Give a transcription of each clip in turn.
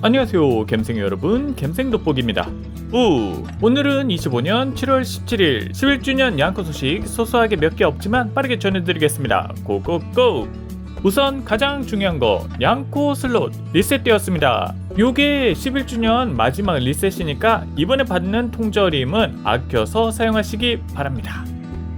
안녕하세요 갬생 여러분. 갬생 돋보기입니다. 우 오늘은 25년 7월 17일 11주년 양코 소식 소소하게 몇 개 없지만 빠르게 전해드리겠습니다. 고고고! 우선 가장 중요한 거 양코 슬롯 리셋되었습니다. 요게 11주년 마지막 리셋이니까 이번에 받는 통저림은 아껴서 사용하시기 바랍니다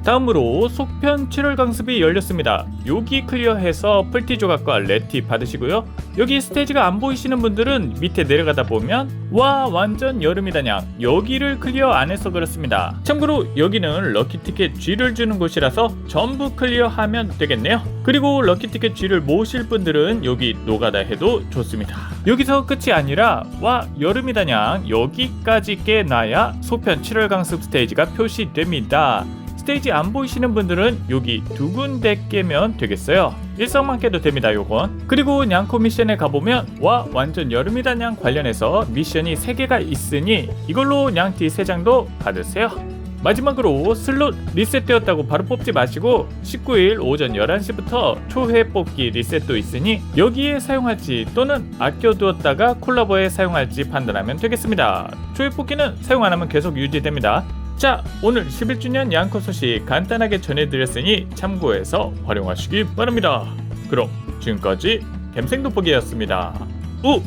다음으로 속편 7월 강습이 열렸습니다. 여기 클리어해서 풀티 조각과 레티 받으시고요. 여기 스테이지가 안 보이시는 분들은 밑에 내려가다 보면 와 완전 여름이다냥 여기를 클리어 안 해서 그렇습니다. 참고로 여기는 럭키 티켓 G를 주는 곳이라서 전부 클리어하면 되겠네요. 그리고 럭키 티켓 G를 모으실 분들은 여기 노가다 해도 좋습니다. 여기서 끝이 아니라 와 여름이다냥 여기까지 깨놔야 소편 7월 강습 스테이지가 표시됩니다. 스테이지 안 보이시는 분들은 여기 두 군데 깨면 되겠어요. 일성만 깨도 됩니다, 요건. 그리고 냥코 미션에 가보면 와 완전 여름이다 냥 관련해서 미션이 3개가 있으니 이걸로 냥티 3장도 받으세요. 마지막으로 슬롯 리셋되었다고 바로 뽑지 마시고 19일 오전 11시부터 초회 뽑기 리셋도 있으니 여기에 사용할지 또는 아껴두었다가 콜라보에 사용할지 판단하면 되겠습니다. 초회 뽑기는 사용 안 하면 계속 유지됩니다. 자, 오늘 11주년 양코 소식 간단하게 전해드렸으니 참고해서 활용하시기 바랍니다. 그럼 지금까지 갬생 돋보기였습니다. 우!